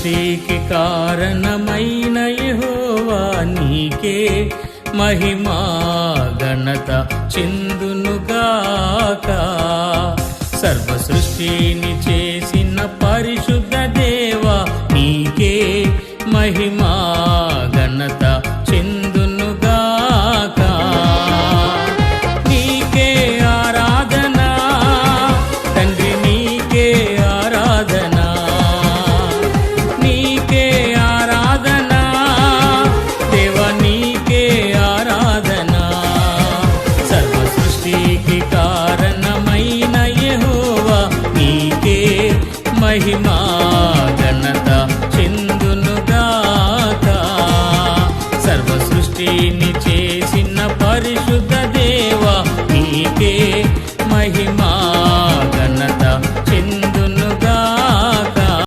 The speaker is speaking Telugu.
సృష్టికి కారణమైన యహోవా నీకే మహిమా ఘనత చిందునుగాక సర్వ సృష్టిని చేసిన పరిశుద్ధ దేవా నీకే మహిమా మహిమా ఘనత చిందునుగాక సర్వ సృష్టిని చేసిన పరిశుద్ధ దేవ నీకే మహిమా.